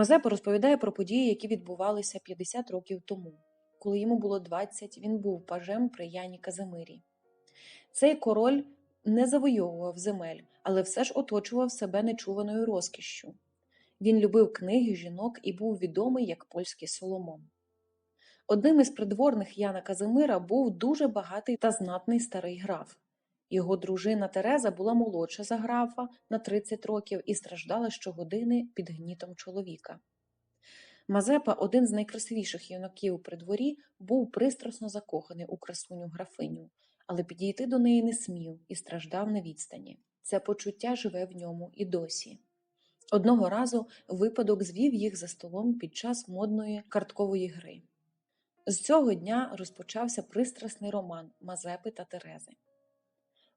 Мазепа розповідає про події, які відбувалися 50 років тому. Коли йому було 20, він був пажем при Яні Казимирі. Цей король не завойовував земель, але все ж оточував себе нечуваною розкішшю. Він любив книги, жінок і був відомий як польський Соломон. Одним із придворних Яна Казимира був дуже багатий та знатний старий граф. Його дружина Тереза була молодша за графа на 30 років і страждала щогодини під гнітом чоловіка. Мазепа, один з найкрасивіших юнаків при дворі, був пристрасно закоханий у красуню графиню, але підійти до неї не смів і страждав на відстані. Це почуття живе в ньому і досі. Одного разу випадок звів їх за столом під час модної карткової гри. З цього дня розпочався пристрасний роман Мазепи та Терези.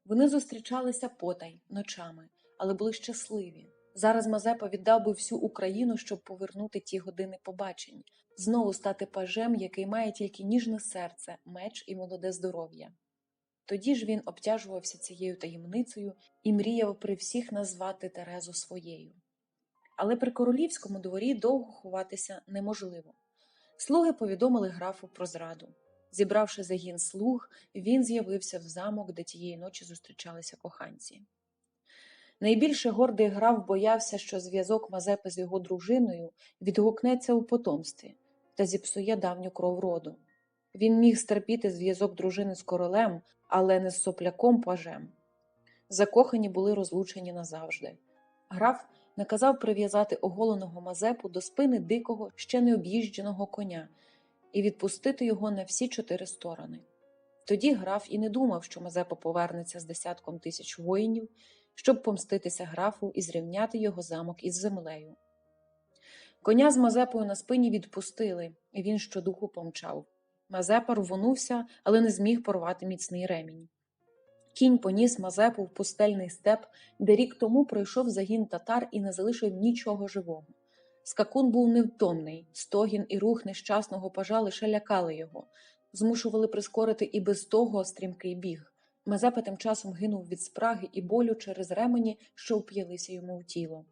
Вони зустрічалися потай ночами, але були щасливі. Зараз Мазепа віддав би всю Україну, щоб повернути ті години побачень, знову стати пажем, який має тільки ніжне серце, меч і молоде здоров'я. Тоді ж він обтяжувався цією таємницею і мріяв при всіх назвати Терезу своєю. Але при королівському дворі довго ховатися неможливо. Слуги повідомили графу про зраду. Зібравши загін слуг, він з'явився в замок, де тієї ночі зустрічалися коханці. Найбільше гордий граф боявся, що зв'язок Мазепи з його дружиною відгукнеться у потомстві та зіпсує давню кров роду. Він міг стерпіти зв'язок дружини з королем, але не з сопляком пажем. Закохані були розлучені назавжди. Граф наказав прив'язати оголеного Мазепу до спини дикого, ще не об'їждженого коня і відпустити його на всі чотири сторони. Тоді граф і не думав, що Мазепа повернеться з десятком тисяч воїнів, щоб помститися графу і зрівняти його замок із землею. Коня з Мазепою на спині відпустили, і він щодуху помчав. Мазепа рвонувся, але не зміг порвати міцний ремінь. Кінь поніс Мазепу в пустельний степ, де рік тому пройшов загін татар і не залишив нічого живого. Скакун був невтомний, стогін і рух нещасного пажа лише лякали його, змушували прискорити і без того стрімкий біг. Мазепа тим часом гинув від спраги і болю через ремені, що вп'ялися йому в тіло.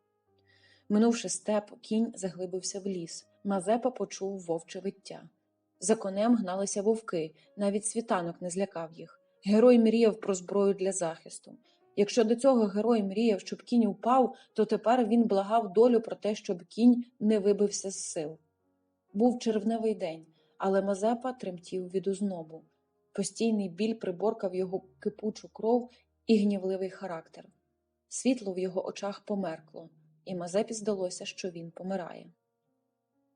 Минувши степ, кінь заглибився в ліс. Мазепа почув вовче виття. За конем гналися вовки, навіть світанок не злякав їх. Герой мріяв про зброю для захисту. Якщо до цього герой мріяв, щоб кінь упав, то тепер він благав долю про те, щоб кінь не вибився з сил. Був червневий день, але Мазепа тремтів від узнобу. Постійний біль приборкав його кипучу кров і гнівливий характер. Світло в його очах померкло, і Мазепі здалося, що він помирає.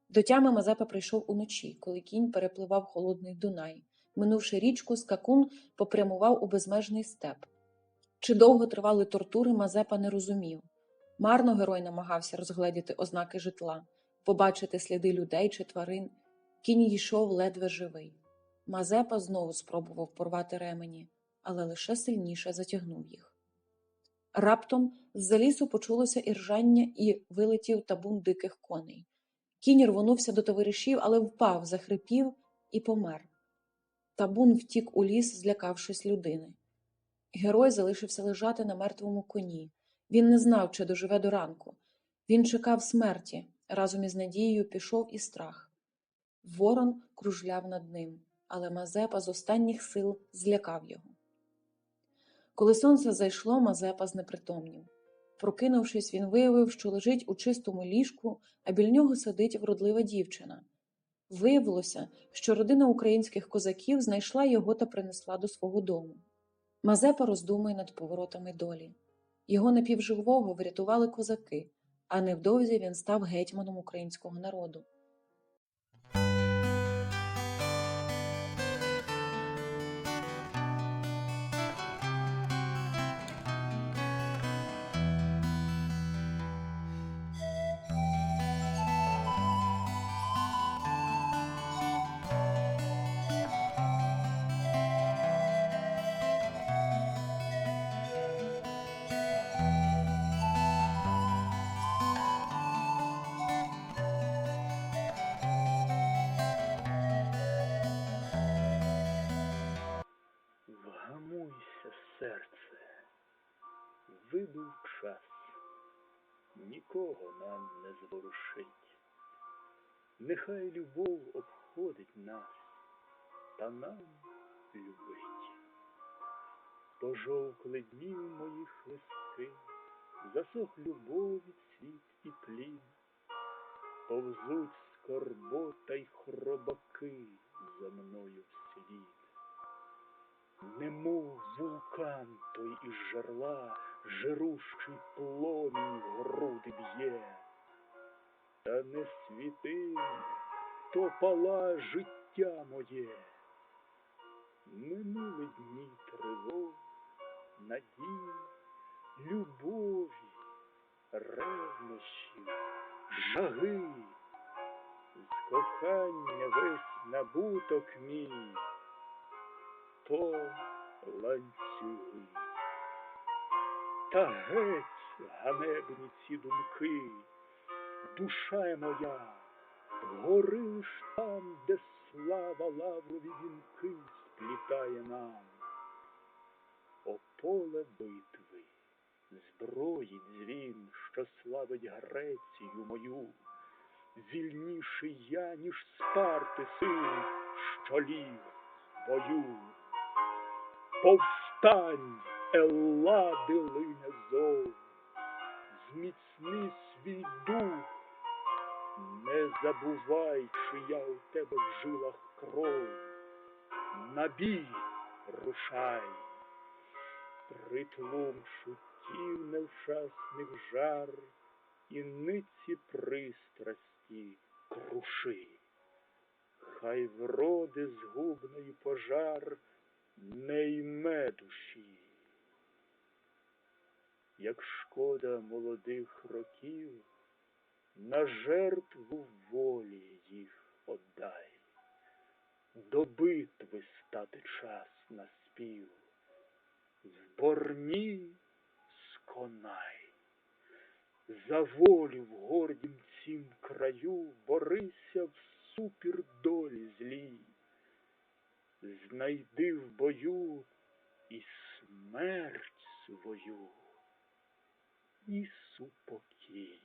До тями Мазепа прийшов уночі, коли кінь перепливав холодний Дунай. Минувши річку, скакун попрямував у безмежний степ. Чи довго тривали тортури, Мазепа не розумів. Марно герой намагався розгледіти ознаки житла, побачити сліди людей чи тварин. Кінь йшов ледве живий. Мазепа знову спробував порвати ремені, але лише сильніше затягнув їх. Раптом з-за лісу почулося іржання і вилетів табун диких коней. Кінь рвонувся до товаришів, але впав, захрипів і помер. Табун втік у ліс, злякавшись людини. Герой залишився лежати на мертвому коні. Він не знав, чи доживе до ранку. Він чекав смерті, разом із надією пішов і страх. Ворон кружляв над ним, але Мазепа з останніх сил злякав його. Коли сонце зайшло, Мазепа знепритомнів. Прокинувшись, він виявив, що лежить у чистому ліжку, а біля нього сидить вродлива дівчина. Виявилося, що родина українських козаків знайшла його та принесла до свого дому. Мазепа роздумує над поворотами долі. Його напівживого врятували козаки, а невдовзі він став гетьманом українського народу. Час, нікого нам не зворушить. Нехай любов обходить нас, та нам любить. Пожовкли днів моїх листки, засох любові цвіт і плін, повзуть скорбота й хробаки за мною вслід. Немов вулкан той із жерла, жирущий пломінь груди б'є. Та не світи, то пала життя моє. Минули дні тривог, надій, любові, ревнощів, жаги, з кохання весь набуток мій, то ланцюги. Та геть ганебні ці думки, душа моя, гори лиш там, де слава лаврові вінки сплітає нам. О поле битви, зброї дзвін, що славить Грецію мою, вільніший я, ніж спарти син, що ліг бою. Повстань, Еллади лине зов, зміцни свій дух, не забувай, чия у тебе в жилах кров, на бій рушай, притлум шутів невчасних жар і ниці пристрасті круши. Хай вроди згубної пожар не йме душі. Як шкода молодих років, на жертву волі їх отдай, до битви стати час на спів, в борні сконай, за волю в гордім цім краю борися всупір долі злій, знайди в бою і смерть свою, і супокій.